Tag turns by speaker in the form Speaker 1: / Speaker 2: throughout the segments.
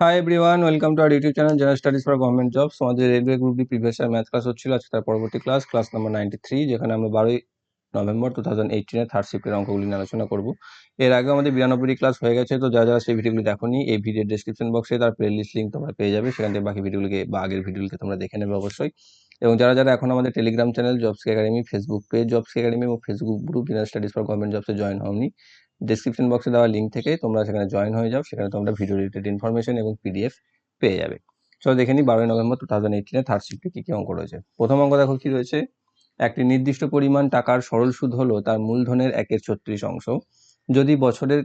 Speaker 1: Hi everyone welcome to our YouTube channel general studies for government jobs আমাদের railway group D previous year math class হচ্ছিল, আজকে তার পরবর্তী class class number ninety three যেখানে আমরা বারোই নভেম্বর টু থাউজেন্ড এইটিনের থার্ড শিফটের অঙ্কগুলি নিয়ে আলোচনা করব। এর আগে আমাদের বিরানব্বইটি ক্লাস হয়ে গেছে, তো যারা যারা সেই ভিডিওগুলি দেখোনি, এই ভিডিওর ডিসক্রিপশন বক্সে তার প্লে লিস্ট লিঙ্ক তোমরা পেয়ে যাবে, সেখান থেকে বাকি ভিডিওগুলিকে বা আগের ভিডিওগুলিকে তোমরা দেখে নেবে অবশ্যই। এবং যারা যারা এখন আমাদের Telegram channel jobs academy Facebook page jobs academy এবং Facebook group general studies for government জবসে join হওনি ডিসক্রিপশন বক্সে দেওয়া লিঙ্ক থেকে তোমরা সেখানে জয়েন হয়ে যাও, সেখানে তোমরা ভিডিও রিলেটেড ইনফরমেশন এবং পিডিএফ পেয়ে যাবে। চলো দেখে নিই বারোই নভেম্বর টু থাউজেন্ড এইটিনে থার্ড শিফটে কী কী অঙ্ক রয়েছে। প্রথম অঙ্ক দেখো কি রয়েছে? একটি নির্দিষ্ট পরিমাণ টাকার সরল সুদ হলো তার মূলধনের একের ছত্রিশ অংশ। যদি বছরের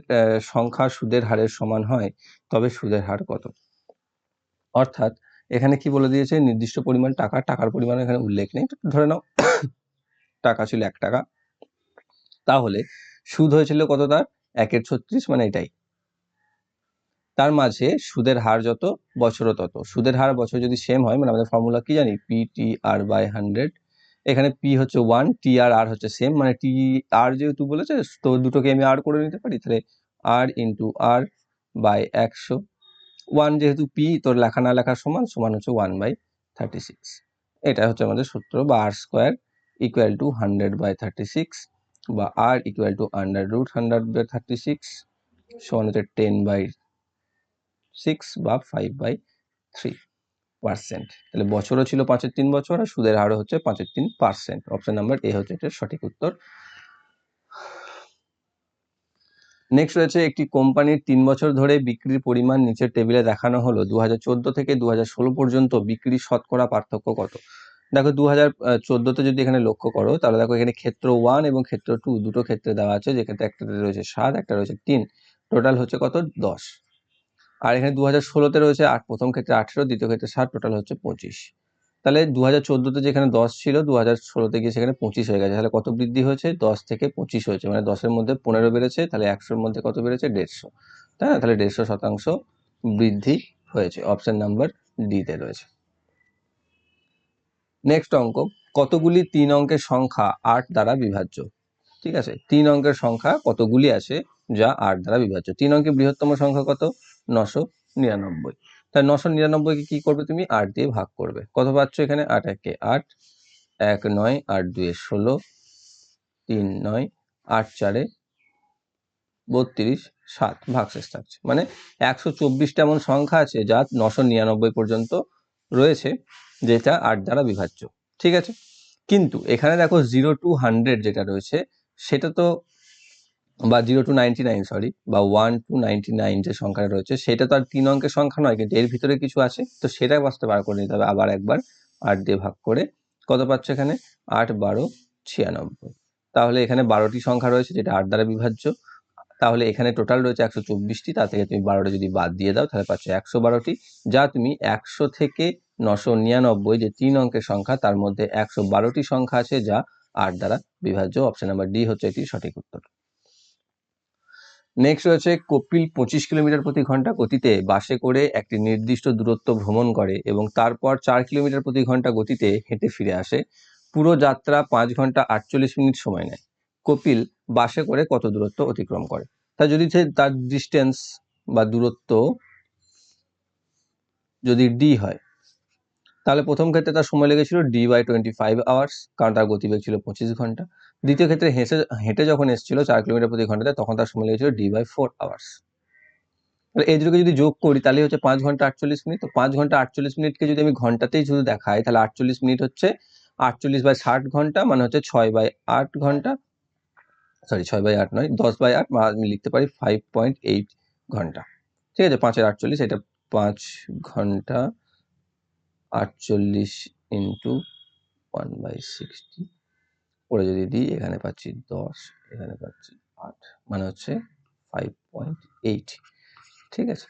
Speaker 1: সংখ্যা সুদের হারের সমান হয়, তবে সুদের হার কত? অর্থাৎ এখানে কি বলে দিয়েছে? নির্দিষ্ট পরিমাণ টাকা, টাকার পরিমাণ এখানে উল্লেখ নেই। ধরে নাও, টাকা ছিল এক টাকা। তাহলে সুদ হয়েছিল কত তার? একের ছত্রিশ মানে এটাই। তার মাঝে সুদের হার যত, বছরও তত। সুদের হার বছর যদি সেম হয় মানে আমাদের ফর্মুলা কি জানি? P T R by hundred এখানে পি হচ্ছে ওয়ান টি আর আর হচ্ছে সেম মানে টি আর যেহেতু বলেছে, তো দুটোকে আমি আর করে নিতে পারি, তাহলে আর ইন্টু আর বাই একশো। ওয়ান যেহেতু পি তোর লেখা না লেখার সমান সমান হচ্ছে ওয়ান বাই থার্টি সিক্স এটা হচ্ছে আমাদের সূত্র, বা R square equal to hundred by thirty six বা R equal to under root hundred by thirty six সমান হচ্ছে টেন বাই সিক্স বা ফাইভ বাই থ্রি পার্সেন্ট তাহলে বছরও ছিল পাঁচের তিন বছর আর সুদের হারও হচ্ছে পাঁচের তিন পার্সেন্ট অপশন নাম্বার এ হচ্ছে এটার সঠিক উত্তর। নেক্সট রয়েছে একটি কোম্পানির তিন বছর ধরে বিক্রির পরিমাণ নিচের টেবিলে দেখানো হলো। দু হাজার চোদ্দ থেকে দু হাজার ষোলো পর্যন্ত বিক্রি শতকরা পার্থক্য কত? দেখো দু হাজার চোদ্দোতে যদি এখানে লক্ষ্য করো, তাহলে দেখো এখানে ক্ষেত্র ওয়ান এবং ক্ষেত্র টু দুটো ক্ষেত্রে দেওয়া আছে যেক্ষেত্রে একটাতে রয়েছে সাত, একটা রয়েছে তিন। টোটাল হচ্ছে কত? দশ। আর এখানে দু হাজার ষোলোতে রয়েছে আট, প্রথম ক্ষেত্রে আঠেরো, দ্বিতীয় ক্ষেত্রে ষাট টোটাল হচ্ছে পঁচিশ। তাহলে দু হাজার চোদ্দোতে যেখানে দশ ছিল দু হাজার ষোলোতে গিয়ে সেখানে পঁচিশ হয়ে গেছে। তাহলে কত বৃদ্ধি হয়েছে? দশ থেকে পঁচিশ হয়েছে। মানে দশের মধ্যে পনেরো বেড়েছে, তাহলে একশোর মধ্যে কত বেড়েছে? দেড়শো। তাই না? তাহলে দেড়শো শতাংশ বৃদ্ধি হয়েছে। অপশান নাম্বার ডিতে রয়েছে। নেক্সট অঙ্ক, কতগুলি তিন অঙ্কের সংখ্যা আট দ্বারা বিভাজ্য? ঠিক আছে, তিন অঙ্কের সংখ্যা কতগুলি আছে যা আট দ্বারা বিভাজ্য? তিন অঙ্কের বৃহত্তম সংখ্যা কত? নশো নিরানব্বই। তাই নশো নিরানব্বইকে কী করবে তুমি? আট দিয়ে ভাগ করবে। কত পাচ্ছ এখানে? আট, একে আট, এক নয়, আট দুয়ে ষোলো, তিন নয়, আট চারে বত্রিশ, সাত। ভাগশেষ থাকছে। মানে একশো চব্বিশটা এমন সংখ্যা আছে যা নশো নিরানব্বই পর্যন্ত রয়েছে, যেটা আট দ্বারা বিভাজ্য, ঠিক আছে? কিন্তু এখানে দেখো জিরো টু হান্ড্রেড যেটা রয়েছে, সেটা তো, বা zero to ninety nine sorry বা ওয়ান টু নাইনটি নাইন যে সংখ্যাটা রয়েছে, সেটা তো আর তিন অঙ্কের সংখ্যা নয়, কিন্তু এর ভিতরে কিছু আছে, তো সেটা বাঁচতে বার করে নিতে হবে, আবার একবার আট দিয়ে ভাগ করে, কত পাচ্ছ এখানে? আট বারো ছিয়ানব্বই। তাহলে এখানে বারোটি সংখ্যা রয়েছে, যেটা আট দ্বারা বিভাজ্য তাহলে এখানে টোটাল রয়েছে একশো চব্বিশটি তা থেকে তুমি বারোটা যদি বাদ দিয়ে দাও, তাহলে পাচ্ছ একশো বারোটি, যা তুমি একশো থেকে নশো নিরানব্বই, যে তিন অঙ্কের সংখ্যা, তার মধ্যে একশো বারোটি সংখ্যা আছে, যা আট দ্বারা বিভাজ্য। অপশন নাম্বার ডি হচ্ছে এটি সঠিক উত্তর। নেক্সট রয়েছে কপিল পঁচিশ কিলোমিটার প্রতি ঘণ্টা গতিতে বাসে করে একটি নির্দিষ্ট দূরত্ব ভ্রমণ করে এবং তারপর চার কিলোমিটার প্রতি ঘণ্টা গতিতে হেঁটে ফিরে আসে। পুরো যাত্রা পাঁচ ঘণ্টা আটচল্লিশ মিনিট সময় নেয়। কপিল বাসে করে কত দূরত্ব অতিক্রম করে? তা যদি তার ডিস্টেন্স বা দূরত্ব যদি ডি হয়, তাহলে প্রথম ক্ষেত্রে তার সময় লেগেছিল D by twenty five hours কারণ তার গতিবেগ ছিল পঁচিশ ঘণ্টা। দ্বিতীয় ক্ষেত্রে হেসে হেঁটে যখন এসেছিল চার কিলোমিটার প্রতি ঘন্টাতে, তখন তার সময় লেগেছিল ডি বাই ফোর আওয়ার্স তাহলে এই দুটোকে যদি যোগ করি, তাহলে হচ্ছে পাঁচ ঘণ্টা আটচল্লিশ মিনিট। তো পাঁচ ঘণ্টা আটচল্লিশ মিনিটকে যদি আমি ঘন্টাতেই শুধু দেখাই, তাহলে আটচল্লিশ মিনিট হচ্ছে আটচল্লিশ বাই ষাট ঘণ্টা মানে হচ্ছে ছয় বাই আট ঘণ্টা। সরি, ছয় বাই আট নয়, দশ বাই আট আমি লিখতে পারি ফাইভ পয়েন্ট এইট ঘণ্টা। ঠিক আছে, পাঁচের আটচল্লিশ, এটা পাঁচ ঘণ্টা আটচল্লিশ ইন্টু ওয়ান বাই সিক্সটি করে যদি দিই, এখানে পাচ্ছি দশ, এখানে পাচ্ছি আট মানে হচ্ছে ফাইভ পয়েন্ট এইট ঠিক আছে,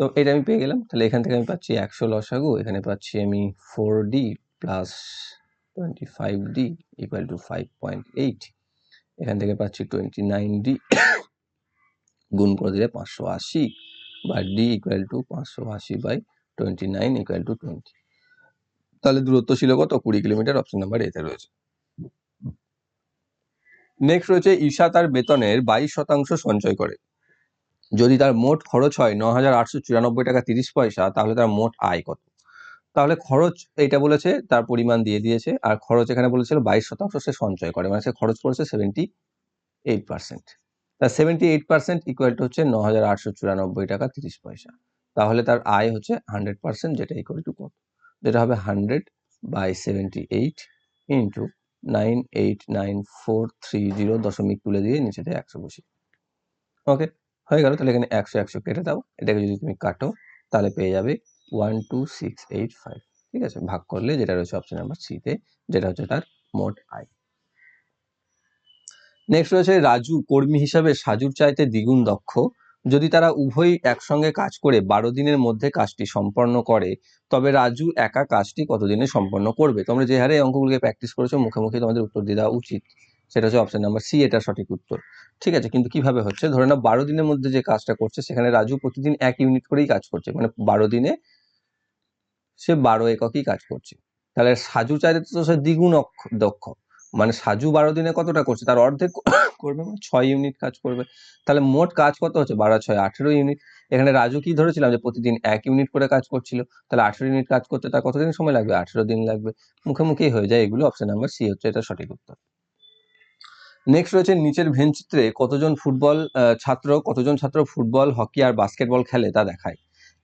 Speaker 1: তো এটা আমি পেয়ে গেলাম, তাহলে এখান থেকে আমি পাচ্ছি একশো লসাগু, এখানে পাচ্ছি আমি four D plus twenty five D equal to five point eight এখান থেকে পাচ্ছি টোয়েন্টি নাইন ডি গুণ করে দিলে পাঁচশো আশি বা ডি ইকুয়াল টু পাঁচশো আশি by twenty nine equal to twenty তাহলে দূরত্ব ছিল কত? কুড়ি কিলোমিটার অপশন নাম্বার এতে রয়েছে। নেক্সট রয়েছে, ঈশা তার বেতনের বাইশ শতাংশ সঞ্চয় করে। যদি তার মোট খরচ হয় ন হাজার আটশো চুরানব্বই টাকা তিরিশ পয়সা, তাহলে তার মোট আয় কত? তাহলে খরচ এইটা বলেছে, তার পরিমাণ দিয়ে দিয়েছে। আর খরচ এখানে বলেছিল বাইশ শতাংশ সে সঞ্চয় করে মানে সে খরচ করেছে সেভেন্টি এইট পার্সেন্ট তার seventy eight percent equal to হচ্ছে ন হাজার আটশো চুরানব্বই টাকা তিরিশ পয়সা। তাহলে তার আয় হচ্ছে হান্ড্রেড পার্সেন্ট যেটা ইকুয়াল টু কত? যেটা হবে hundred by seventy eight into nine eight nine four three zero দশমিক তুলে দিয়ে নিচেতে একশো বসি। ওকে হয়ে গেল, তাহলে এখানে একশো একশো কেটে দাও। এটাকে যদি তুমি কাটো, তাহলে পেয়ে যাবে one two six eight five ঠিক আছে? ভাগ করলে যেটা রয়েছে অপশন নাম্বার সিতে যেটা হচ্ছে তার মোট আয়। নেক্সট রয়েছে রাজু, কর্মী হিসাবে সাজুর চাইতে দ্বিগুণ দক্ষ। যদি তারা উভয়ই একসঙ্গে কাজ করে, বারো দিনের মধ্যে কাজটি সম্পন্ন করে, তবে রাজু একা কাজটি কতদিনে সম্পন্ন করবে? তোমরা যে হারে অঙ্কগুলোকে প্র্যাকটিস করেছ, মুখে মুখে তোমাদের উত্তর দিয়ে দেওয়া উচিত। সেটা হচ্ছে অপশন নাম্বার সি এটা সঠিক উত্তর। ঠিক আছে? কিন্তু কীভাবে হচ্ছে? ধরে নাও, বারো দিনের মধ্যে যে কাজটা করছে, সেখানে রাজু প্রতিদিন এক ইউনিট করেই কাজ করছে। মানে বারো দিনে সে বারো এককই কাজ করছে। তাহলে সাজু চাইতে তো সে দ্বিগুণ দক্ষ। মানে সাজু বারো দিনে কতটা করছে? তার অর্ধেক করবে মানে ছয় ইউনিট কাজ করবে। তাহলে মোট কাজ কত হচ্ছে? বারো, ছয়, আঠেরো ইউনিট এখানে রাজু কি ধরেছিলাম যে প্রতিদিন এক ইউনিট করে কাজ করছিল? তাহলে আঠেরো ইউনিট কাজ করতে তার কতদিন সময় লাগবে? আঠেরো দিন লাগবে। মুখে মুখেই হয়ে যায় এগুলো। অপশন নাম্বার সি হচ্ছে এটা সঠিক উত্তর। নেক্সট রয়েছে নিচের ভেন চিত্রে কতজন ফুটবল ছাত্র, কতজন ছাত্র ফুটবল, হকি আর বাস্কেটবল খেলে তা দেখায়।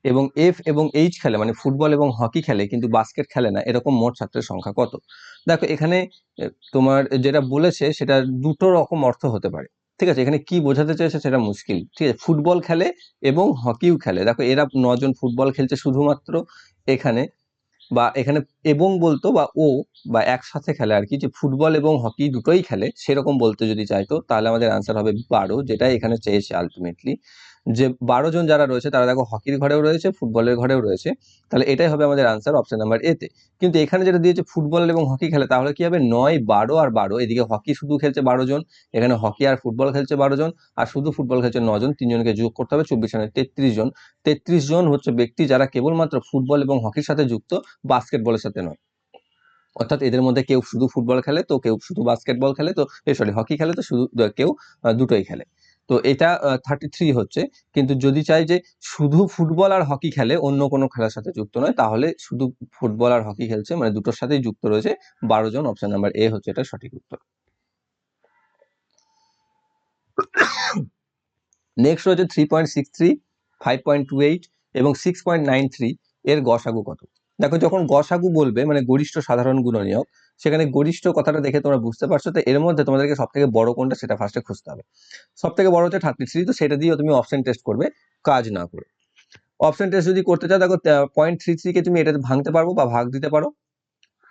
Speaker 1: এবং এফ এবং এইচ খেলে মানে ফুটবল এবং হকি খেলে, কিন্তু বাস্কেট খেলে না, এরকম মোট ছাত্রের সংখ্যা কত? দেখো, এখানে তোমার যেটা বলেছে, সেটা দুটো রকম অর্থ হতে পারে। ঠিক আছে? এখানে কি বোঝাতে চেয়েছে সেটা মুশকিল। ঠিক আছে? ফুটবল খেলে এবং হকিও খেলে। দেখো, এরা নজন ফুটবল খেলছে শুধুমাত্র এখানে, বা এখানে এবং বলতো, বা ও, বা একসাথে খেলে আর কি, যে ফুটবল এবং হকি দুটোই খেলে, সেরকম বলতে যদি চাইতো, তাহলে আমাদের আনসার হবে বারো, যেটা এখানে চেয়েছে আলটিমেটলি যে বারো জন যারা রয়েছে, তারা দেখো হকির ঘরেও রয়েছে, ফুটবলের ঘরেও রয়েছে। তাহলে এটাই হবে আমাদের আনসার অপশন নাম্বার এতে কিন্তু এখানে যেটা দিয়েছে ফুটবল এবং হকি খেলে, তাহলে কি হবে? নয়, বারো আর বারো। এদিকে হকি শুধু খেলছে বারো জন, এখানে হকি আর ফুটবল খেলছে বারো জন, আর শুধু ফুটবল খেলছে নজন তিনজনকে যোগ করতে হবে, চব্বিশ জনের তেত্রিশ জন। তেত্রিশ জন হচ্ছে ব্যক্তি যারা কেবলমাত্র ফুটবল এবং হকির সাথে যুক্ত, বাস্কেটবলের সাথে নয়। অর্থাৎ এদের মধ্যে কেউ শুধু ফুটবল খেলে, তো কেউ শুধু বাস্কেটবল খেলে, তো সরি হকি খেলে, তো শুধু কেউ দুটোই খেলে। তো এটা থার্টি থ্রি হচ্ছে। কিন্তু যদি চাই যে শুধু ফুটবল আর হকি খেলে অন্য কোনো খেলার সাথে যুক্ত নয়, তাহলে শুধু ফুটবল আর হকি খেলছে মানে দুটোর সাথেই যুক্ত রয়েছে। বারো জন অপশন নাম্বার এ হচ্ছে এটা সঠিক উত্তর। নেক্সট রয়েছে three point six three five point two eight এবং সিক্স পয়েন্ট নাইন থ্রি এর গসাগু কত? দেখো যখন গসাগু বলবে মানে গরিষ্ঠ সাধারণ গুণনীয়ক সেখানে গরিষ্ঠ কথাটা দেখে তোমরা বুঝতে পারছ। তো এর মধ্যে তোমাদেরকে সব থেকে বড় কোনটা সেটা ফার্স্টে খুঁজতে হবে। সব থেকে বড় হচ্ছে থার্টি থ্রি তো সেটা দিয়েও তুমি অপশন টেস্ট করবে, কাজ না করে। অপশন টেস্ট যদি করতে চাও, দেখো পয়েন্ট থ্রি থ্রিকে তুমি এটাতে ভাঙতে পারব বা ভাগ দিতে পারো।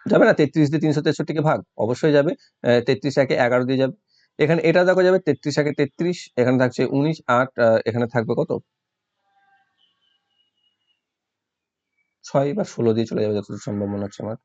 Speaker 1: যাবে না? তেত্রিশ দিয়ে তিনশো তেষট্টিকে ভাগ, অবশ্যই যাবে। তেত্রিশ একে এগারো দিয়ে যাবে। এখানে এটা দেখো যাবে, তেত্রিশ একে তেত্রিশ, এখানে থাকছে উনিশ, আট এখানে থাকবে কত? ছয় বা ষোলো দিয়ে চলে যাবে যতদূর সম্ভব মনে হচ্ছে আমার।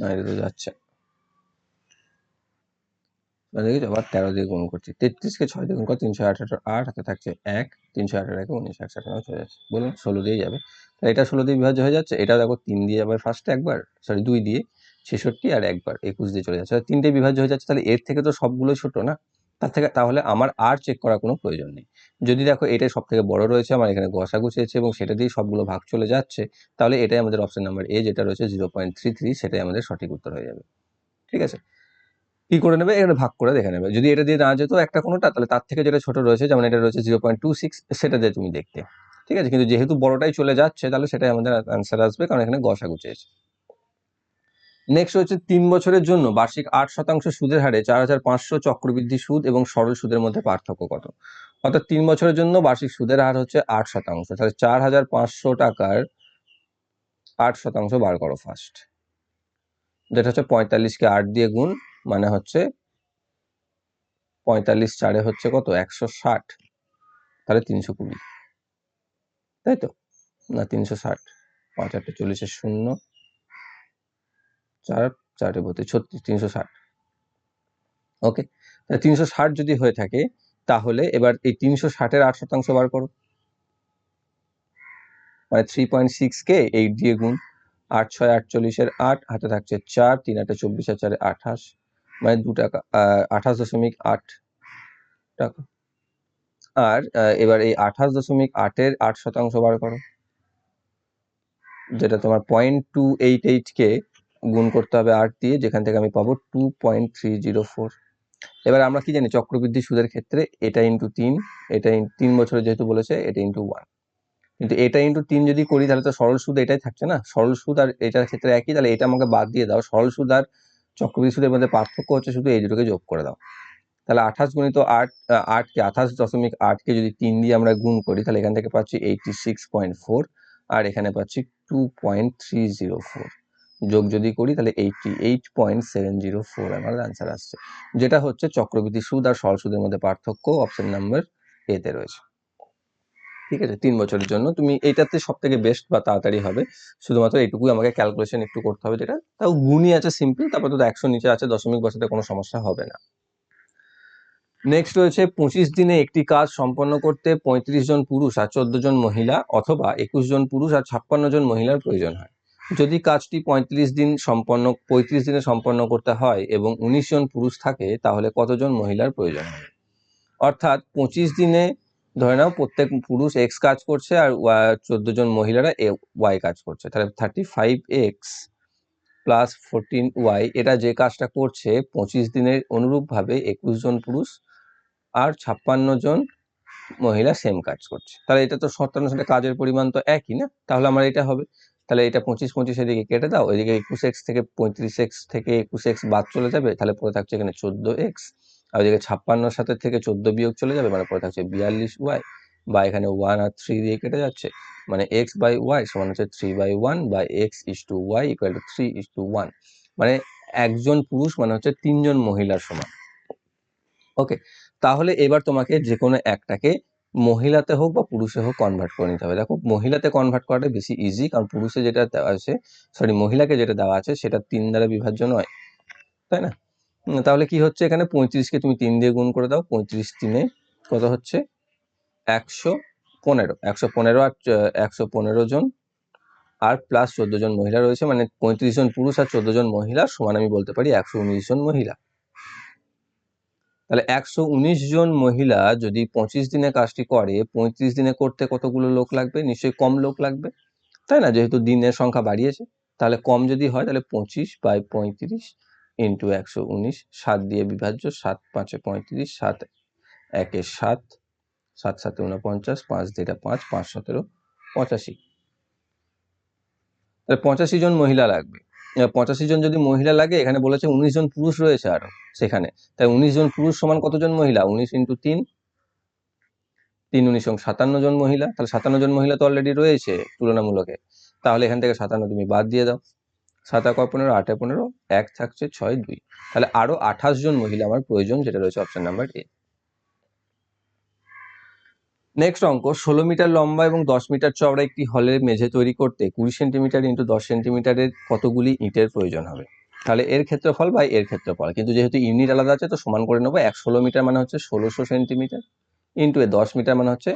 Speaker 1: তো যাচ্ছে। দেখেছ? আবার তেরো দিয়ে গুণ করছি। তেত্রিশকে ছয় দিয়ে গুণ করে, তিনশো আঠারো, আট হাতে থাকছে এক, তিনশো আঠারো একে উনিশ, একশো আঠারো চলে যাচ্ছে। বলুন, ষোলো দিয়ে যাবে। তাহলে এটা ষোলো দিয়ে বিভাজ্য হয়ে যাচ্ছে। এটা দেখো, তিন দিয়ে যাবে ফার্স্টে একবার সরি দুই দিয়ে ছেষট্টি আর একবার, একুশ দিয়ে চলে যাচ্ছে। তিনটে বিভাজ্য হয়ে যাচ্ছে। তাহলে এর থেকে তো সবগুলোই ছোট না? তার থেকে তাহলে আমার আর চেক করার কোনো প্রয়োজন নেই। যদি দেখো এটাই সব থেকে বড় রয়েছে, আমার এখানে গসা গুছিয়েছে এবং সেটা দিয়ে সবগুলো ভাগ চলে যাচ্ছে, তাহলে এটাই আমাদের অপশন নাম্বার এ যেটা রয়েছে জিরো পয়েন্ট থ্রি থ্রি সেটাই আমাদের সঠিক উত্তর হয়ে যাবে। ঠিক আছে? কি করে নেবে? এখানে ভাগ করে দেখে নেবে। যদি এটা দিয়ে না যেত একটা কোনোটা, তাহলে তার থেকে যেটা ছোট রয়েছে, যেমন এটা রয়েছে জিরো পয়েন্ট টু সিক্স সেটা দিয়ে তুমি দেখতে। ঠিক আছে? কিন্তু যেহেতু বড়টাই চলে যাচ্ছে, তাহলে সেটাই আমাদের অ্যান্সার আসবে, কারণ এখানে গসা গুছিয়েছে। নেক্সট হচ্ছে তিন বছরের জন্য বার্ষিক আট শতাংশ সুদের হারে চার হাজার পাঁচশো চক্রবৃদ্ধি সুদ এবং সরল সুদের মধ্যে পার্থক্য কত? অর্থাৎ তিন বছরের জন্য বার্ষিক সুদের হার হচ্ছে আট শতাংশ। তাহলে চার হাজার পাঁচশো টাকার আট শতাংশ বার করো ফার্স্ট যেটা হচ্ছে পঁয়তাল্লিশকে আট দিয়ে গুণ মানে হচ্ছে পঁয়তাল্লিশ চারে হচ্ছে কত? একশো ষাট। তাহলে তিনশো কুড়ি। তাই তো? না, তিনশো ষাট। পাঁচ আটটা চল্লিশের শূন্য। চার চারটে বত্রিশ ছত্রিশ, তিনশো ষাট। ওকে তিনশো ষাট যদি হয়ে থাকে, তাহলে এবার এই তিনশো ষাটের আট শতাংশ বার করো। মানে থ্রি পয়েন্ট সিক্স কে এইট দিয়ে গুণ, আট ছয় আটচল্লিশের আট, হাতে থাকছে চার, তিন আটে চব্বিশ আর চারে আঠাশ। মানে দু টাকা আঠাশ দশমিক আট টাকা। আর এবার এই আঠাশ দশমিক আটের আট শতাংশ বার করো। যেটা তোমার পয়েন্ট টু এইট এইট কে গুণ করতে হবে আট দিয়ে, যেখান থেকে আমি পাবো two point three zero four এবার আমরা কি জানি, চক্রবৃদ্ধি সুদের ক্ষেত্রে এটা ইন্টু তিন, এটা তিন বছরে যেহেতু বলেছে, এটা ইন্টু ওয়ান কিন্তু এটা ইন্টু তিন যদি করি, তাহলে তো সরল সুদ এটাই থাকছে না। সরল সুদ আর এটার ক্ষেত্রে একই, তাহলে এটা আমাকে বাদ দিয়ে দাও। সরল সুদ আর চক্রবৃদ্ধি সুদের মধ্যে পার্থক্য হচ্ছে শুধু এই দুটোকে যোগ করে দাও। তাহলে আঠাশ গুণিত আট আটকে আঠাশ দশমিক আটকে যদি তিন দিয়ে আমরা গুণ করি, তাহলে এখান থেকে পাচ্ছি এইটি সিক্স পয়েন্ট ফোর আর এখানে পাচ্ছি two point three zero four যোগ যদি করি তাহলে eighty eight point seven zero four আমার অ্যান্সার আসছে। যেটা হচ্ছে চক্রবৃদ্ধি সুদ আর সরল সুদের মধ্যে পার্থক্য অপশন নাম্বার এতে রয়েছে। ঠিক আছে? তিন বছরের জন্য। তুমি এইটাতে সব থেকে বেস্ট বা তাড়াতাড়ি হবে। শুধুমাত্র এইটুকুই আমাকে ক্যালকুলেশন একটু করতে হবে যেটা। তাও গুণই আছে সিম্পল তারপর তো একশো নিচে আছে, দশমিক বছরে কোনো সমস্যা হবে না। নেক্সট রয়েছে, পঁচিশ দিনে একটি কাজ সম্পন্ন করতে পঁয়ত্রিশ জন পুরুষ আর চোদ্দ জন মহিলা অথবা একুশ জন পুরুষ আর ছাপ্পান্ন জন মহিলার প্রয়োজন হয়। যদি কাজটি পঁয়ত্রিশ দিন সম্পন্ন, পঁয়ত্রিশ দিনে সম্পন্ন করতে হয় এবং উনিশ জন পুরুষ থাকে, তাহলে কতজন মহিলার প্রয়োজন হবে? অর্থাৎ পঁচিশ দিনে, ধরে নাও প্রত্যেক পুরুষ এক্স কাজ করছে আর চোদ্দ জন মহিলারা এ ওয়াই কাজ করছে। তাহলে thirty five X plus fourteen Y এটা যে কাজটা করছে, পঁচিশ দিনের অনুরূপভাবে একুশ জন পুরুষ আর ছাপ্পান্ন জন মহিলা সেম কাজ করছে। তাহলে এটা তো সাথে কাজের পরিমাণ তো একই না? তাহলে আমার এটা হবে। তাহলে এটা পঁচিশ পঁচিশ এদিকে কেটে দাও, এদিকে একুশ এক্স থেকে পঁয়ত্রিশ এক্স থেকে একুশ এক্স বাদ চলে যাবে, তাহলে পরে থাকছে এখানে চোদ্দ এক্স, আর ওইদিকে ছাপ্পান্ন সাথে থেকে চোদ্দ বিয়োগ চলে যাবে মানে পরে থাকছে বিয়াল্লিশ ওয়াই, বা এখানে ওয়ান আর থ্রি দিয়ে কেটে যাচ্ছে মানে এক্স বাই ওয়াই সমান হচ্ছে থ্রি বাই ওয়ান বা X is to Y equal to three is to one মানে একজন পুরুষ মানে হচ্ছে তিনজন মহিলার সমান। ওকে, তাহলে এবার তোমাকে যে কোনো একটাকে মহিলাতে হোক বা পুরুষে হোক কনভার্ট করে নিতে হবে। দেখো, মহিলাতে কনভার্ট করাটা বেশি ইজি কারণ পুরুষে যেটা দেওয়া আছে সরি মহিলাকে যেটা দেওয়া আছে, সেটা তিন দ্বারা বিভাজ্য নয়, তাই না? তাহলে কি হচ্ছে এখানে? পঁয়ত্রিশকে তুমি তিন দিয়ে গুণ করে দাও, পঁয়ত্রিশ তিনে কত হচ্ছে? একশো পনেরো। একশো পনেরো আর একশো পনেরো জন আর প্লাস চোদ্দ জন মহিলা রয়েছে মানে পঁয়ত্রিশ জন পুরুষ আর চোদ্দ জন মহিলা সমান আমি বলতে পারি একশো উনিশ জন মহিলা। তাহলে একশো উনিশ জন মহিলা যদি পঁচিশ দিনে কাজটি করে, পঁয়ত্রিশ দিনে করতে কতগুলো লোক লাগবে? নিশ্চয়ই কম লোক লাগবে। তাই না? যেহেতু দিনের সংখ্যা বাড়িয়েছে। তাহলে কম যদি হয়, তাহলে পঁচিশ বাই পঁয়ত্রিশ ইন্টু একশো উনিশ, সাত দিয়ে বিভাজ্য, সাত পাঁচে পঁয়ত্রিশ, সাত একে সাত সাত সাতে উনপঞ্চাশ পাঁচ দিয়ে পাঁচ পাঁচ সতেরো, পঁচাশি। তাহলে পঁচাশি জন মহিলা লাগবে। পঁচাশি জন যদি মহিলা লাগে, এখানে বলেছে উনিশ জন পুরুষ রয়েছে আরও সেখানে। তাই উনিশ জন পুরুষ সমান কতজন মহিলা? উনিশ ইন্টু তিন। তিন উনিশ সাতান্ন জন মহিলা। তাহলে সাতান্ন জন মহিলা তো অলরেডি রয়েছে তুলনামূলকে। তাহলে এখান থেকে সাতান্ন তুমি বাদ দিয়ে দাও। সাত, এক পনেরো, আটে পনেরো, এক থাকছে ছয়, দুই। তাহলে আরও আঠাশ জন মহিলা আমার প্রয়োজন, যেটা রয়েছে অপশন নাম্বার এ নেক্সট অঙ্ক, ষোলো মিটার লম্বা এবং দশ মিটার চওড়া একটি হলের মেঝে তৈরি করতে কুড়ি সেন্টিমিটার ইন্টু দশ সেন্টিমিটারের কতগুলি ইটের প্রয়োজন হবে? তাহলে এর ক্ষেত্রফল বা এর ক্ষেত্রফল। কিন্তু যেহেতু ইউনিট আলাদা আছে, তো সমান করে নেব। এক ষোলো মিটার মানে হচ্ছে ষোলোশো সেন্টিমিটার ইন্টু এ দশ মিটার মানে হচ্ছে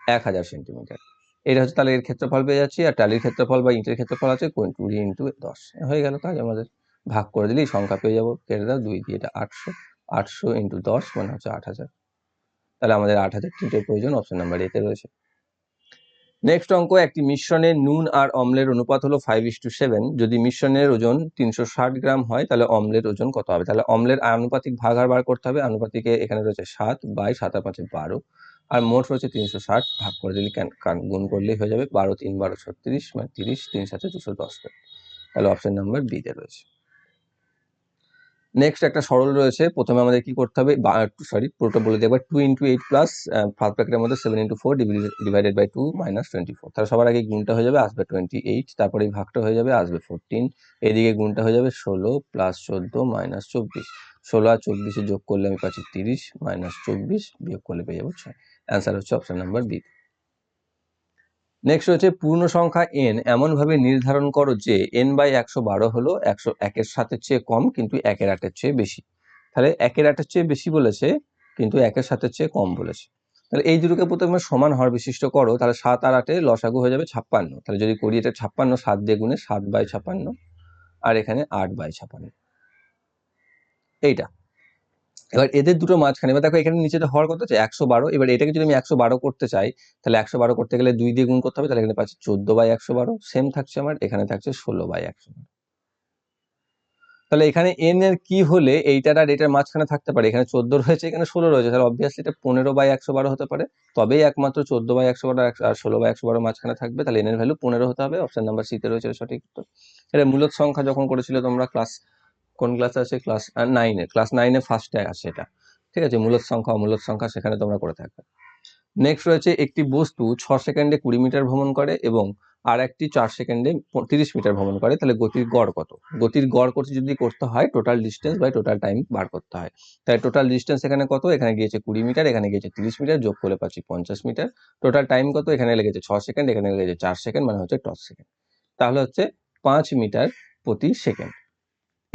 Speaker 1: এক হাজার সেন্টিমিটার। এটা হচ্ছে তাহলে এর ক্ষেত্রফল পেয়ে যাচ্ছি। আর টালির ক্ষেত্রফল বা ইটের ক্ষেত্রফল আছে কুড়ি ইন্টু দশ। হয়ে গেল কাজ আমাদের ভাগ করে দিলেই সংখ্যা পেয়ে যাব। কেটে দাও, দুই দিয়ে এটা আটশো। আটশো ইন্টু দশ মানে হচ্ছে আট হাজার। তাহলে আমাদের আট হাজার তিনটের প্রয়োজন অপশন নাম্বার এতে রয়েছে। নেক্সট অঙ্ক, একটি মিশ্রণে নুন আর অম্লের অনুপাত হলো ফাইভ ইস টু সেভেন যদি মিশ্রণের ওজন তিনশো ষাট গ্রাম হয়, তাহলে অম্লের ওজন কত হবে? তাহলে অম্লের আনুপাতিক ভাগ আর বার করতে হবে। আনুপাতিকে এখানে রয়েছে সাত বাই সাত আর পাঁচে বারো। আর মোট রয়েছে তিনশো ষাট, ভাগ করে দিলে গুণ করলেই হয়ে যাবে বারো, তিন বারো ছত্রিশ মানে তিরিশ, তিন সাথে দুশো দশ। তাহলে অপশন নাম্বার বিতে রয়েছে। নেক্সট একটা সরল রয়েছে। প্রথমে আমাদের কি করতে হবে? সরি পুরোটা বলে একবার two into eight plus first ব্র্যাকেটের মধ্যে seven into four divided by two minus twenty four তাহলে সবার আগে গুণটা হয়ে যাবে, আসবে টোয়েন্টি এইট তারপরে এই ভাগটা হয়ে যাবে, আসবে ফোরটিন এদিকে গুণটা হয়ে যাবে ষোলো প্লাস চোদ্দ মাইনাস চব্বিশ। ষোলো আর চব্বিশে যোগ করলে আমি পাচ্ছি তিরিশ মাইনাস চব্বিশ বিয়োগ করলে পেয়ে যাব ছয়। অ্যান্সার হচ্ছে অপশন নাম্বার বি নেক্সট হচ্ছে পূর্ণ সংখ্যা এন এমনভাবে নির্ধারণ করো যে এন বাই একশো বারো হলো একশো একের সাথে চেয়ে কম, কিন্তু একের আটের চেয়ে বেশি। তাহলে একের আটের চেয়ে বেশি বলেছে, কিন্তু একের সাথে চেয়ে কম বলেছে। তাহলে এই দুটোকে প্রথমে সমান হওয়ার বিশিষ্ট করো, তাহলে সাত আর আটে লসাগু হয়ে যাবে ছাপ্পান্ন। তাহলে যদি করি এটা ছাপ্পান্ন, সাত দিয়ে গুণে সাত বাই ছাপ্পান্ন, আর এখানে আট বাই ছাপ্পান্ন। এইটা। এবার এদের দুটো মাঝখানে, এবার দেখো এখানে নিচেটা হওয়ার কথা হচ্ছে একশো বারো, এবার এটাকে যদি আমি একশো বারো করতে চাই, তাহলে একশো বারো করতে গেলে দুই দিয়ে গুণ করতে হবে, তাহলে এখানে পাচ্ছি চোদ্দ বাই একশো বারো সেম থাকছে আমার, এখানে থাকছে ষোলো বাই একশো বারো। তাহলে এখানে এন এর কি হলে এইটার আর এটার মাঝখানে থাকতে পারে? এখানে চোদ্দ রয়েছে, এখানে ষোলো রয়েছে, তাহলে অবভিয়াসলি এটা পনেরো বাই একশো বারো হতে পারে। তবেই একমাত্র চোদ্দ বাই একশো বারো আর ষোলো বাই একশো বারো মাঝখানে থাকবে, তাহলে এন এর ভ্যালু পনেরো হতে হবে অপশন নাম্বার সিতে রয়েছে সঠিক উত্তর। এটা মূলত সংখ্যা যখন করেছিল তোমরা ক্লাস কোন ক্লাসে আছে? ক্লাস নাইনে ক্লাস নাইনে ফার্স্টে আছে এটা। ঠিক আছে? মূলত সংখ্যা, অমূলত সংখ্যা, সেখানে তোমরা করে থাকবে। নেক্সট রয়েছে একটি বস্তু, ছ সেকেন্ডে কুড়ি মিটার ভ্রমণ করে এবং আর একটি চার সেকেন্ডে তিরিশ মিটার ভ্রমণ করে। তাহলে গতির গড় কত? গতির গড় করতে যদি করতে হয় total distance by total time বার করতে হয়। তাই টোটাল ডিস্টেন্স এখানে কত? এখানে গিয়েছে কুড়ি মিটার এখানে গিয়েছে তিরিশ মিটার যোগ করে পাচ্ছি পঞ্চাশ মিটার টোটাল টাইম কত? এখানে লেগেছে ছ সেকেন্ড এখানে লেগেছে চার সেকেন্ড মানে হচ্ছে টস সেকেন্ড তাহলে হচ্ছে পাঁচ মিটার প্রতি সেকেন্ড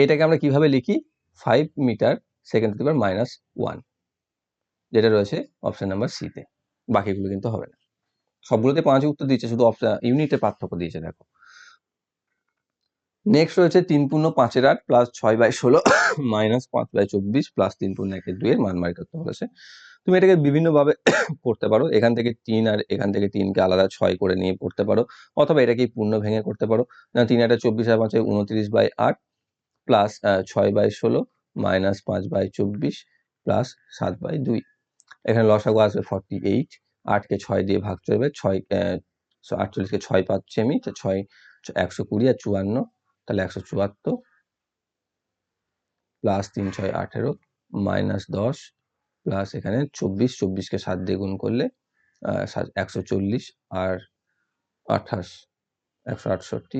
Speaker 1: এটাকে আমরা কীভাবে লিখি? Five metre second to minus one যেটা রয়েছে অপশান নাম্বার সিতে বাকিগুলো কিন্তু হবে না। সবগুলোতে পাঁচ উত্তর দিয়েছে শুধু অপশন ইউনিটে পার্থক্য দিয়েছে, দেখো। নেক্সট রয়েছে তিন পূর্ণ পাঁচের আট প্লাস ছয় বাই ষোলো মাইনাস পাঁচ বাই চব্বিশ প্লাস তিন পূর্ণ একের দুইয়ের মান বাড়ি করতে বলেছে। তুমি এটাকে বিভিন্নভাবে করতে পারো। এখান থেকে তিন আর এখান থেকে তিনকে আলাদা ছয় করে নিয়ে পড়তে পারো। অথবা এটাকে পূর্ণ ভেঙে করতে পারো। না, তিন একটা চব্বিশ আর পাঁচে উনত্রিশ বাই আট প্লাস ছয় বাই ষোলো মাইনাস পাঁচ বাই চব্বিশ প্লাস সাত বাই দুই। এখানে লসাগু আসবে ফর্টি এইট আটকে ছয় দিয়ে ভাগ চলবে ছয় আটচল্লিশকে ছয় পাচ্ছি আমি, তো ছয়, একশো কুড়ি আর চুয়ান্ন, তাহলে একশো চুয়াত্তর প্লাস তিন ছয় আঠেরো মাইনাস দশ প্লাস এখানে চব্বিশ চব্বিশকে সাত দিয়ে গুণ করলে একশো চল্লিশ আর আঠাশ, একশো আটষট্টি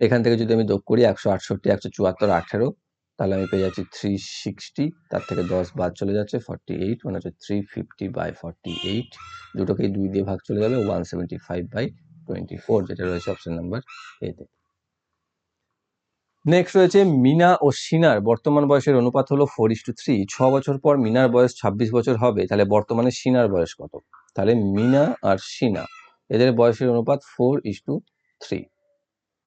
Speaker 1: এখান থেকে যদি আমি যোগ করি একশো আটষট্টি, একশো চুয়াত্তর, আঠেরো, তাহলে আমি পেয়ে যাচ্ছি থ্রি সিক্সটি তার থেকে দশ বাদ চলে যাচ্ছে ফর্টি এইট মানে হচ্ছে three fifty by forty eight দুটোকেই দুই দিয়ে ভাগ চলে যাবে one seventy five by twenty four যেটা রয়েছে অপশন নাম্বার এতে নেক্সট রয়েছে মিনা ও সিনার। বর্তমান বয়সের অনুপাত হলো ফোর ইস টু থ্রি ছ বছর পর মিনার বয়স ছাব্বিশ বছর হবে, তাহলে বর্তমানে সিনার বয়স কত? তাহলে মিনা আর সিনা, এদের বয়সের অনুপাত ফোর ইস টু থ্রি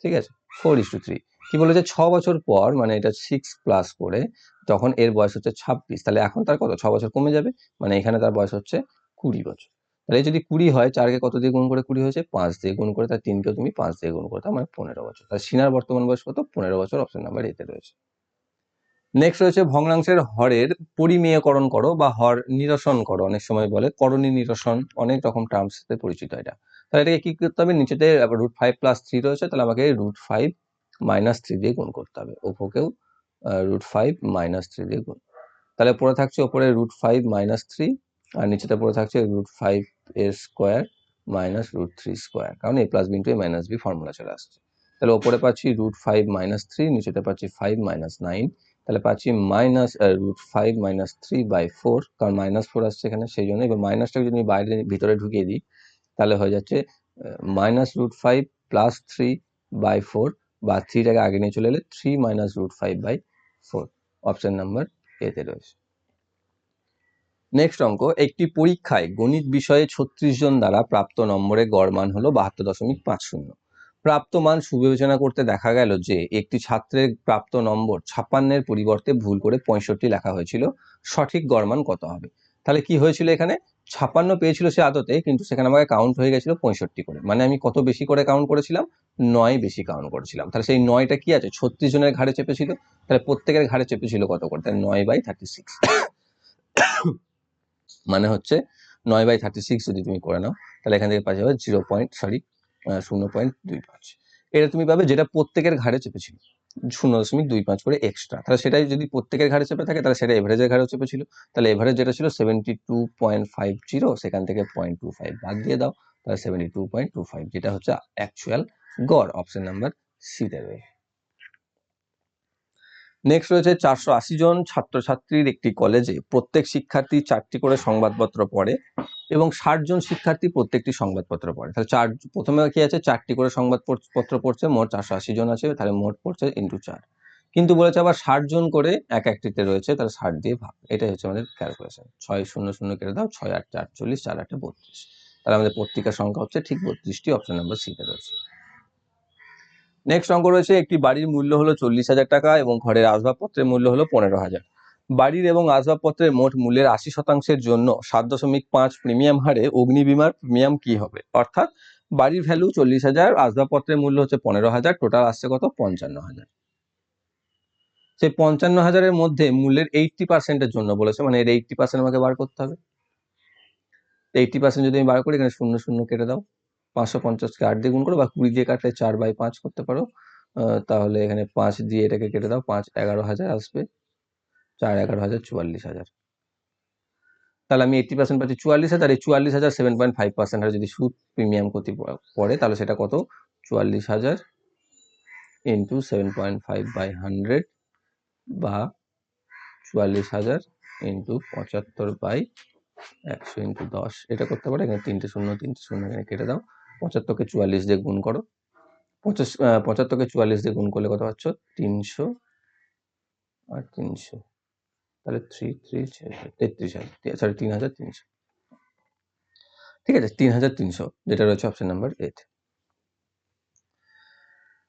Speaker 1: ঠিক আছে? ফোর ইস টু থ্রি কি বলেছে ছ বছর পর মানে এটা সিক্স প্লাস করে, তখন এর বয়স হচ্ছে ছাব্বিশ। তাহলে এখন তার কত? ছ বছর কমে যাবে? মানে এখানে তার বয়স হচ্ছে কুড়ি বছর। তাহলে যদি কুড়ি হয় চারকে কত দিয়ে গুণ করে কুড়ি হয়েছে? পাঁচ দিয়ে গুণ করে তার তিনকেও তুমি পাঁচ দিয়ে গুণ করে মানে পনেরো বছর। তাহলে সিনার বর্তমান বয়স কত? পনেরো বছর অপশন নাম্বার এতে রয়েছে। নেক্সট রয়েছে ভগ্নাংশের হরের পরিমেয়করণ করো বা হর নিরসন করো। অনেক সময় বলে করণী নিরসন, অনেক রকম টার্মস পরিচিত এটা। তাহলে এটাকে কি করতে হবে? নিচেতে রুট ফাইভ প্লাস থ্রি রয়েছে, তাহলে আমাকে রুট ফাইভ মাইনাস থ্রি দিয়ে গুণ করতে হবে। ওপোকেও রুট ফাইভ মাইনাস থ্রি দিয়ে গুণ। তাহলে পরে থাকছে ওপরে রুট ফাইভ মাইনাস থ্রি আর নিচেতে পরে থাকছে রুট ফাইভ এর square minus root three square কারণ A plus B into A minus B formula চলে আসছে। তাহলে ওপরে পাচ্ছি রুট ফাইভ মাইনাস থ্রি নিচেতে পাচ্ছি ফাইভ মাইনাস নাইন তাহলে পাচ্ছি minus root five minus three by four কারণ মাইনাস ফোর আসছে এখানে, সেই জন্য। এবার মাইনাসটাকে যদি বাইরে, ভিতরে ঢুকিয়ে দিই তাহলে হয়ে যাচ্ছে minus root five plus three by four বা থ্রিটাকে আগে নিয়ে চলে এলে three minus root five by four option number এতে রয়েছে। নেক্সট অঙ্ক, একটি পরীক্ষায় গণিত বিষয়ে ছত্রিশ জন দ্বারা প্রাপ্ত নম্বরে গড় মান হলো বাহাত্তর দশমিক পাঁচ শূন্য। প্রাপ্ত মান সুবিবেচনা করতে দেখা গেল যে একটি ছাত্রের প্রাপ্ত নম্বর ছাপ্পান্নের পরিবর্তে ভুল করে পঁয়ষট্টি লেখা হয়েছিল, সঠিক গড় মান কত হবে? তাহলে কি হয়েছিল এখানে? ছাপ্পান্ন পেয়েছিল সে আদতে, কিন্তু সেখানে আমাকে কাউন্ট হয়ে গেছিল পঁয়ষট্টি করে। মানে আমি কত বেশি করে কাউন্ট করেছিলাম? নয় বেশি কাউন্ট করেছিলাম। তাহলে সেই নয়টা কি আছে? ছত্রিশ জনের ঘাড়ে চেপেছিল। তাহলে প্রত্যেকের ঘাড়ে চেপেছিল কত করে? তাহলে নয় বাই থার্টি সিক্স মানে হচ্ছে নয় বাই থার্টি সিক্স যদি তুমি করে নাও, তাহলে এখান থেকে পাওয়া যাবে জিরো পয়েন্ট সরি শূন্য পয়েন্ট দুই পাঁচ। এটা তুমি পাবে যেটা প্রত্যেকের ঘাড়ে চেপেছিল। শূন্য দশমিক দুই পাঁচ করে এক্সট্রা তাহলে সেটাই যদি প্রত্যেকের ঘাড়ে চেপে থাকে, তাহলে সেটা এভারেজের ঘাড়ে চেপে ছিল। তাহলে এভারেজ যেটা ছিল seventy two point five zero সেখান থেকে পয়েন্ট টু ফাইভ বাদ দিয়ে দাও, তাহলে seventy two point two five যেটা হচ্ছে অ্যাকচুয়াল গড় অপশন নাম্বার সিতে রয়েছে। নেক্সট রয়েছে চারশো আশি জন ছাত্রছাত্রীর একটি কলেজে প্রত্যেক শিক্ষার্থী চারটি করে সংবাদপত্র পড়ে এবং ষাট জন শিক্ষার্থী প্রত্যেকটি সংবাদপত্র পড়ে। তাহলে চার, প্রথমে কি আছে? চারটি করে সংবাদপত্র পড়ছে, মোট চারশো আশি জন আছে, তাহলে মোট পড়ছে ইন্টু চার। কিন্তু বলেছে আবার ষাট জন করে এক একটিতে রয়েছে, তাহলে ষাট দিয়ে ভাগ। এটাই হচ্ছে আমাদের ক্যালকুলেশন ছয় শূন্য শূন্য কেটে দাও, ছয় আট আটচল্লিশ চার আটে বত্রিশ। তাহলে আমাদের পত্রিকার সংখ্যা হচ্ছে ঠিক বত্রিশটি অপশন নাম্বার সিতে রয়েছে। নেক্সট অঙ্ক রয়েছে, একটি বাড়ির মূল্য হলো চল্লিশ হাজার টাকা এবং ঘরের আসবাবপত্রের মূল্য হলো পনেরো হাজার। বাড়ির এবং আসবাবপত্রের মোট মূল্যের আশি শতাংশের জন্য সাত দশমিক পাঁচ প্রিমিয়াম হারে অগ্নি বিমার প্রিমিয়াম কি হবে? অর্থাৎ বাড়ির ভ্যালু চল্লিশ হাজার, আসবাবপত্রের মূল্য হচ্ছে পনেরো হাজার টোটাল আসছে কত? পঞ্চান্ন হাজার। সেই পঞ্চান্ন হাজারের মধ্যে মূল্যের এইটটি পার্সেন্টের জন্য বলেছে মানে এর এইটটি পার্সেন্ট আমাকে বার করতে হবে। এইটটি পার্সেন্ট যদি আমি বার করি, এখানে শূন্য শূন্য কেটে দাও। পাঁচশো পঞ্চাশকে আট দিয়ে গুণ করো, বা কুড়ি দিয়ে কাটলে চার বাই পাঁচ করতে পারো। তাহলে এখানে পাঁচ দিয়ে এটাকে কেটে দাও, পাঁচ এগারো হাজার আসবে। চার এগারো হাজার চুয়াল্লিশ হাজার। তাহলে আমি এইটটি পার্সেন্ট পাচ্ছি চুয়াল্লিশ হাজার এই চুয়াল্লিশ হাজার সেভেন পয়েন্ট ফাইভ পার্সেন্ট হারে যদি সুদ প্রিমিয়াম ক্ষতি পড়ে, তাহলে সেটা কত? চুয়াল্লিশ হাজার into seven point five by hundred বা চুয়াল্লিশ হাজার ইন্টু পঁচাত্তর বাই একশো ইন্টু দশ। এটা করতে পারো, এখানে তিনটে শূন্য তিনটে শূন্য এখানে কেটে দাও। পঁচাত্তরকে চুয়াল্লিশ দিয়ে গুণ করো। পঁচাশ পঁচাত্তরকে চুয়াল্লিশ দিয়ে গুণ করলে কত পাচ্ছ? তিনশো আর তিনশো। তাহলে থ্রি থ্রি তেত্রিশ হাজার সরি তিন হাজার তিনশো। ঠিক আছে, তিন হাজার তিনশো, যেটা রয়েছে অপশন নাম্বার এইট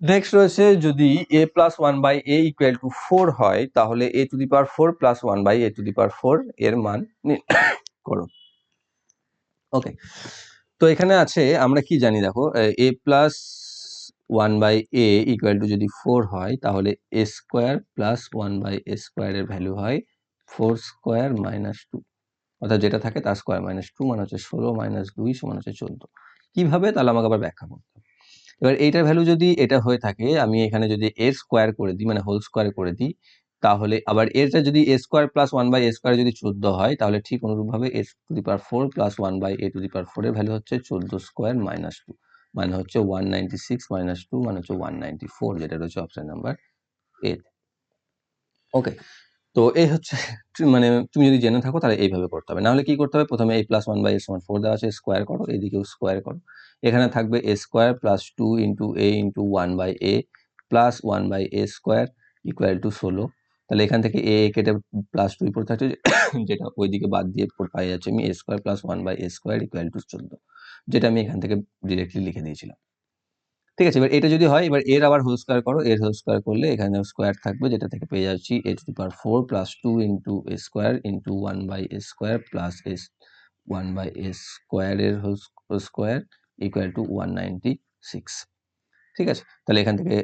Speaker 1: নেক্সট রয়েছে যদি A plus one by A equal to four হয়, তাহলে A to the power four plus one by A to the power four এর মান করো। ওকে তো এখানে আছে, আমরা কি জানি দেখো, A plus one by A equal to যদি ফোর হয়, তাহলে A square plus one by A স্কোয়ারের ভ্যালু হয় ফোর স্কোয়ার মাইনাস টু অর্থাৎ যেটা থাকে তার স্কোয়ার মাইনাস টু মানে হচ্ছে ষোলো মাইনাস দুই সমান হচ্ছে চোদ্দ। কীভাবে? তাহলে আমাকে আবার ব্যাখ্যা করতে হবে। এবার এইটার ভ্যালু যদি এটা হয়ে থাকে, আমি এখানে যদি এর স্কোয়ার করে দিই মানে হোল স্কোয়ার করে দিই তাহলে আবার এরটা যদি A square plus one by A square যদি চোদ্দ হয়, তাহলে ঠিক অনুরূপভাবে A to the power four plus one by A to the power ফোরের ভ্যালু হচ্ছে চোদ্দ স্কোয়ার মাইনাস টু মানে হচ্ছে one ninety six minus two মানে হচ্ছে ওয়ান নাইনটি ফোর যেটা রয়েছে অপশন নাম্বার এইট ওকে তো এই হচ্ছে মানে তুমি যদি জেনে থাকো তাহলে এইভাবে করতে হবে। নাহলে কি করতে হবে? প্রথমে A plus one by A সমান ফোর দেওয়া আছে স্কোয়ার করো, এদিকেও স্কোয়ার করো। এখানে থাকবে A square plus two into A into one by A plus one by A square equal to ষোলো। তাহলে এখান থেকে এ কেটে প্লাস টু পড়ে থাকছে যেটা ওইদিকে বাদ দিয়ে পাই যাচ্ছে আমি A square plus one by A square equal to চোদ্দ, যেটা আমি এখান থেকে ডিরেক্টলি লিখে দিয়েছিলাম। ঠিক আছে, এবার এটা যদি হয়, এবার এর আবার হোল স্কোয়ার করো, এর হোল স্কোয়ার করলে এখানে স্কোয়ার থাকবে, যেটা থেকে পেয়ে যাচ্ছি A to the power four plus two into A square into one by A square plus S one by A স্কোয়ারের whole square equal to one ninety six ঠিক আছে? তাহলে এখান থেকে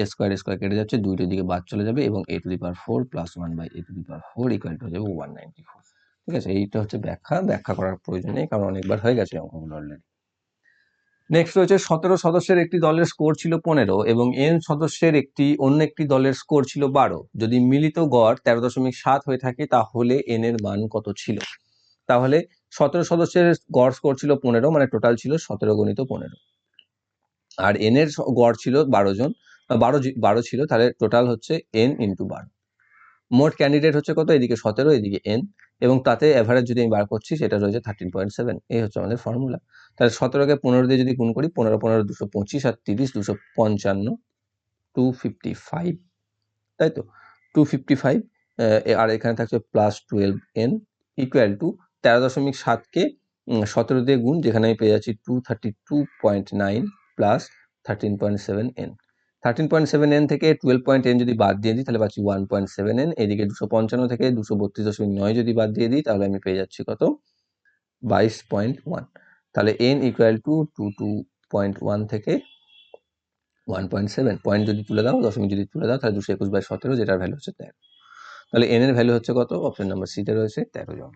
Speaker 1: এ স্কোয়ার স্কোয়ার কেটে যাচ্ছে, দুইটার দিকে বাদ চলে যাবে এবং a to the power four plus one by a to the power four equal to হয়ে যাবে ওয়ান নাইনটি ফোর ঠিক আছে? এইটা হচ্ছে ব্যাখ্যা। ব্যাখ্যা করার প্রয়োজন নেই, কারণ অনেকবার হয়ে গেছে অঙ্কগুলো অলরেডি নেক্সট রয়েছে, সতেরো সদস্যের একটি দলের স্কোর ছিল পনেরো এবং এন সদস্যের একটি, অন্য একটি দলের স্কোর ছিল বারো। যদি মিলিত গড় তেরো দশমিক সাত হয়ে থাকে, তাহলে এন এর মান কত ছিল? তাহলে সতেরো সদস্যের গড় স্কোর ছিল পনেরো মানে টোটাল ছিল সতেরো গণিত পনেরো। আর এন এর গড় ছিল বারো জন বারো বারো ছিল, তাহলে টোটাল হচ্ছে এন ইন্টু বারো মোট ক্যান্ডিডেট হচ্ছে কত? এদিকে সতেরো, এদিকে এন এবং তাতে অ্যাভারেজ যদি আমি বার করছি, সেটা রয়েছে থার্টিন পয়েন্ট সেভেন এই হচ্ছে আমাদের ফর্মুলা তাহলে সতেরোকে পনেরো দিয়ে যদি গুণ করি, পনেরো পনেরো, দুশো পঁচিশ আর তিরিশ, দুশো পঞ্চান্ন টু ফিফটি ফাইভ তাই তো? টু ফিফটি ফাইভ আর এখানে থাকছে plus twelve n equal to তেরো দশমিক সাতকে সতেরো দিয়ে গুণ, যেখানে আমি পেয়ে যাচ্ছি two thirty two point nine plus thirteen point seven n thirteen point seven n থেকে টুয়েলভ পয়েন্ট এন যদি বাদ দিয়ে দিই, তাহলে পাচ্ছি ওয়ান পয়েন্ট সেভেন এন এদিকে দুশো পঞ্চান্ন থেকে দুশো বত্রিশ দশমিক নয় যদি বাদ দিয়ে দিই, তাহলে আমি পেয়ে যাচ্ছি কত? বাইশ পয়েন্ট ওয়ান। তাহলে n equal to two two point one থেকে ওয়ান পয়েন্ট সেভেন পয়েন্ট যদি তুলে দাও, দশমিক যদি তুলে দাও, তাহলে দুশো একুশ বাই সতেরো, যেটার ভ্যালু হচ্ছে তেরো। তাহলে এন এর ভ্যালু হচ্ছে কত? অপশন নাম্বার সিতে রয়েছে তেরো জন।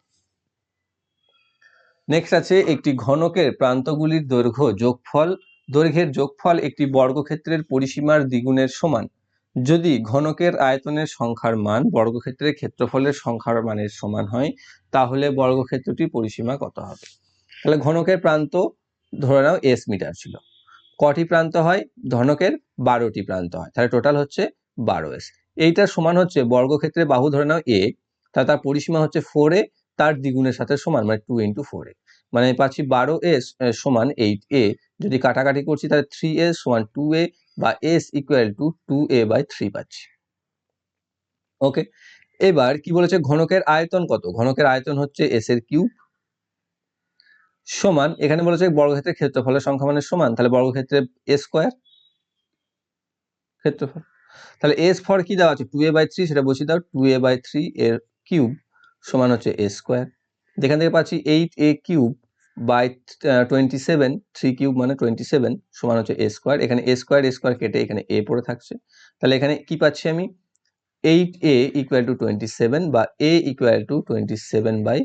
Speaker 1: নেক্সট আছে একটি ঘনকের প্রান্তগুলির দৈর্ঘ্য যোগফল দৈর্ঘ্যের যোগফল একটি বর্গক্ষেত্রের পরিসীমার দ্বিগুণের সমান। যদি ঘনকের আয়তনের সংখ্যার মান বর্গক্ষেত্রের ক্ষেত্রফলের সংখ্যার মানের সমান হয়, তাহলে বর্গক্ষেত্রটির পরিসীমা কত হবে? তাহলে ঘনকের প্রান্ত ধরে নাও এস মিটার ছিল। কটি প্রান্ত হয়? ঘনকের বারোটি প্রান্ত হয়। তাহলে টোটাল হচ্ছে বারো এস এইটার সমান হচ্ছে বর্গক্ষেত্রে বাহু ধরে নাও এ তার পরিসীমা হচ্ছে ফোর এ তার দ্বিগুণের সাথে সমান মানে টু ইন্টু ফোর এ মানে পাচ্ছি বারো এস সমান এইট এ যদি কাটাকাটি করছি, তাহলে থ্রি এস সমান টু এ বা s equal to two a by three পাচ্ছি। ওকে এবার কি বলেছে? ঘনকের আয়তন কত? ঘনকের আয়তন হচ্ছে এস এর কিউব সমান, এখানে বলেছে বর্গক্ষেত্রের ক্ষেত্রফলের সংখ্যা মানে সমান, তাহলে বর্গক্ষেত্রে এ স্কোয়ার ক্ষেত্রফল। তাহলে এস ফর কি দেওয়া আছে? টু এ বাই থ্রি সেটা বসিয়ে দাও টু এ বাই থ্রি এর কিউব সমান হচ্ছে এ স্কোয়ার যেখান থেকে পাচ্ছি eight a cube by twenty seven three cube মানে টোয়েন্টি সেভেন সমান হচ্ছে এ স্কোয়ার এখানে এ স্কোয়ার এ স্কোয়ার কেটে এখানে এ পড়ে থাকছে। তাহলে এখানে কি পাচ্ছি আমি? Eight a equal to twenty seven বা a equal to twenty seven by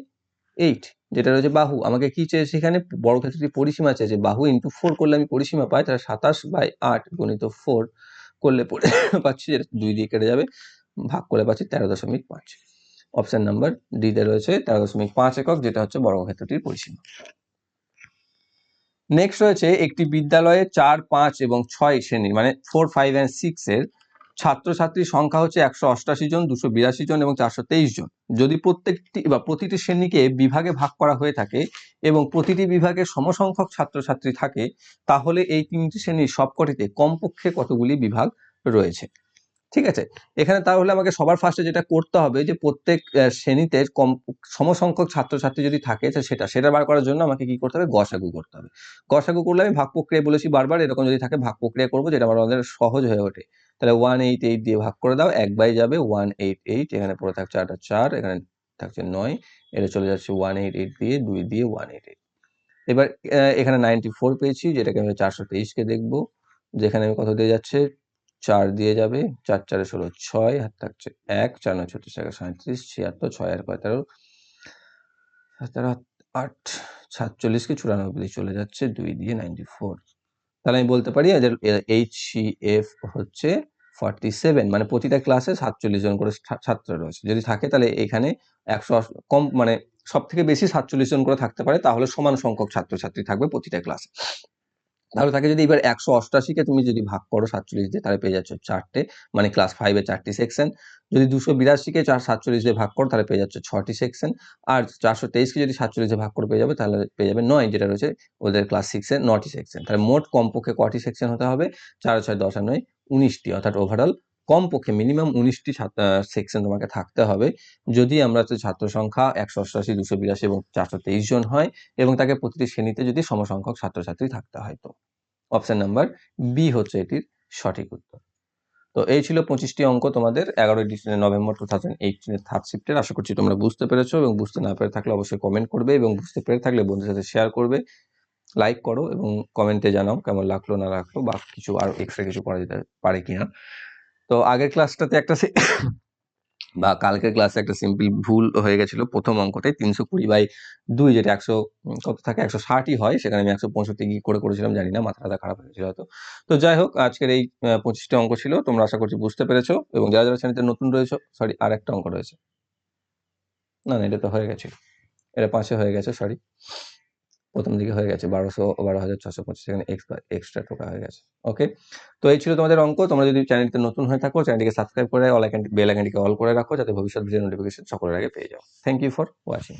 Speaker 1: eight যেটা রয়েছে বাহু। আমাকে কি চেয়েছে এখানে? বর্গক্ষেত্রটি পরিসীমা চেয়েছে। বাহু ইন্টু ফোর করলে আমি পরিসীমা পাই, তাহলে সাতাশ বাই আট গণিত ফোর করলে পরে পাচ্ছি যেটা দুই দিয়ে কেটে যাবে, ভাগ করে পাচ্ছি তেরো দশমিক পাঁচ। অপশন নাম্বার ডিতে রয়েছে তেরো দশমিক পাঁচ একক, যেটা হচ্ছে বর্গক্ষেত্রটির পরিসীমা। নেক্সট রয়েছে একটি বিদ্যালয়ে চার, পাঁচ এবং ছয় শ্রেণির মানে ফোর ফাইভ অ্যান্ড সিক্সের ছাত্রছাত্রীর সংখ্যা হচ্ছে একশো অষ্টাশি জন, দুশো বিরাশি জন এবং চারশো তেইশ জন। যদি প্রত্যেকটি বা প্রতিটি শ্রেণীকে বিভাগে ভাগ করা হয়ে থাকে এবং প্রতিটি বিভাগে সমসংখ্যক ছাত্রছাত্রী থাকে, তাহলে এই তিনটি শ্রেণির সবকটিতে কমপক্ষে কতগুলি বিভাগ রয়েছে? ঠিক আছে? এখানে তাহলে আমাকে সবার ফার্স্টে যেটা করতে হবে যে প্রত্যেক শ্রেণীতে কম, সমসংখ্যক ছাত্রছাত্রী যদি থাকে সেটা সেটা বার করার জন্য আমাকে কি করতে হবে? গসাগু করতে হবে। গসাগু করলে আমি ভাগ প্রক্রিয়া বলেছি বারবার, এরকম যদি থাকে ভাগ প্রক্রিয়া করব যেটা আমার আমাদের সহজ হয়ে ওঠে। তাহলে ওয়ান এইট এইট দিয়ে ভাগ করে দাও, এক বাই যাবে ওয়ান এইট এইট এখানে পড়ে থাকছে আটা চার, এখানে থাকছে নয়, এটা চলে যাচ্ছে ওয়ান এইট এইট দিয়ে দুই দিয়ে ওয়ান এইট এইট এবার এখানে নাইনটি ফোর পেয়েছি, যেটাকে আমি চারশো তেইশকে দেখব, যেখানে আমি কত দিয়ে যাচ্ছে? চার দিয়ে যাবে, চার চারে ষোলো, ছয়, হাত থাকছে এক, চার নয়, ছত্রিশ, এগারো সাঁত্রিশ ছিয়াত্তর, ছয় আর পঁয়তারো সতেরো, আট সাতচল্লিশকে চুরানব্বই চলে যাচ্ছে, দুই দিয়ে নাইনটি ফোর তাহলে আমি বলতে পারি এদের এইচ সি এফ হচ্ছে ফর্টি সেভেন মানে প্রতিটা ক্লাসে সাতচল্লিশ জন করে ছাত্র রয়েছে। যদি থাকে তাহলে এখানে একশো কম মানে সব থেকে বেশি সাতচল্লিশ জন করে থাকতে পারে, তাহলে সমান সংখ্যক ছাত্রছাত্রী থাকবে প্রতিটা ক্লাসে তাহলে তাকে যদি এবার একশো অষ্টাশিকে তুমি যদি ভাগ করো সাতচল্লিশ দিয়ে, তাহলে পেয়ে যাচ্ছ চারটে মানে ক্লাস ফাইভে চারটি সেকশন যদি দুশো বিরাশিকে চার সাতচল্লিশ দিয়ে ভাগ করো, তাহলে পেয়ে যাচ্ছ ছটি সেকশন আর চারশো তেইশকে যদি সাতচল্লিশ ভাগ করে পেয়ে যাবে, তাহলে পেয়ে যাবে নয়, যেটা রয়েছে ওদের ক্লাস সিক্সে নটি সেকশন তাহলে মোট কমপক্ষে কটি সেকশন হতে হবে? চার, ছয়, দশ আর নয়, উনিশটি, অর্থাৎ ওভারঅল কমপক্ষে মিনিমাম উনিশটি সেকশন তোমাকে থাকতে হবে। যদি আমরা ছাত্র সংখ্যা একশো অষ্টাশি, দুশো বিরাশি এবং চারশো তেইশ জন হয় এবং তাকে প্রতিটি শ্রেণীতে যদি সমসংখ্যক ছাত্রছাত্রী থাকতে হয় তো। অপশন নাম্বার বি হচ্ছে এটির সঠিক উত্তর। তো এই ছিল পঁচিশটি অঙ্ক তোমাদের, এগারোই নভেম্বর টু থাউজেন্ড এইটিনের থার্ড শিফটের আশা করছি তোমরা বুঝতে পেরেছ এবং বুঝতে না পেরে থাকলে অবশ্যই কমেন্ট করবে এবং বুঝতে পেরে থাকলে বন্ধুদের সাথে শেয়ার করবে। লাইক করো এবং কমেন্টে জানাও কেমন লাগল না লাগল বা কিছু আর এক্সট্রা কিছু করা যেতে পারে কিনা। তো আগের ক্লাসটাতে একটা বা কালকের ক্লাসে একটা সিম্পল ভুল হয়ে গেছিল। প্রথম অঙ্কটাই তিনশো কুড়ি বাই দুই, যেটা একশো, কত থাকে? একশো ষাটই হয়। সেখানে আমি একশো পঁয়ষট্টি কি করে করেছিলাম জানি না মাথা খারাপ হয়ে গেছিল হয়তো। তো যাই হোক, আজকের এই পঁচিশটা অঙ্ক ছিল। তোমরা আশা করছি বুঝতে পেরেছ। এবং যারা যারা চ্যানেলতে নতুন রয়েছে সরি আর একটা অঙ্ক রয়েছে। না না, এটা তো হয়ে গেছিল এটা পাঁচে হয়ে গেছে সরি প্রথম দিকে হয়ে গেছে। বারোশো, বারো হাজার ছশো পঁচিশ এখানে এক্সট্রা টোকা হয়ে গেছে। ওকে তো এই ছিল তোমাদের অঙ্ক। তোমরা যদি চ্যানেলটিতে নতুন হয়ে থাকো চ্যানেলটিকে সাবস্ক্রাইব করে অল আইকন বেল অল করে রাখো, যাতে ভবিষ্যৎ ভিডিও নোটিফিকেশন সকলের আগে পেয়ে যাও। Thank you for watching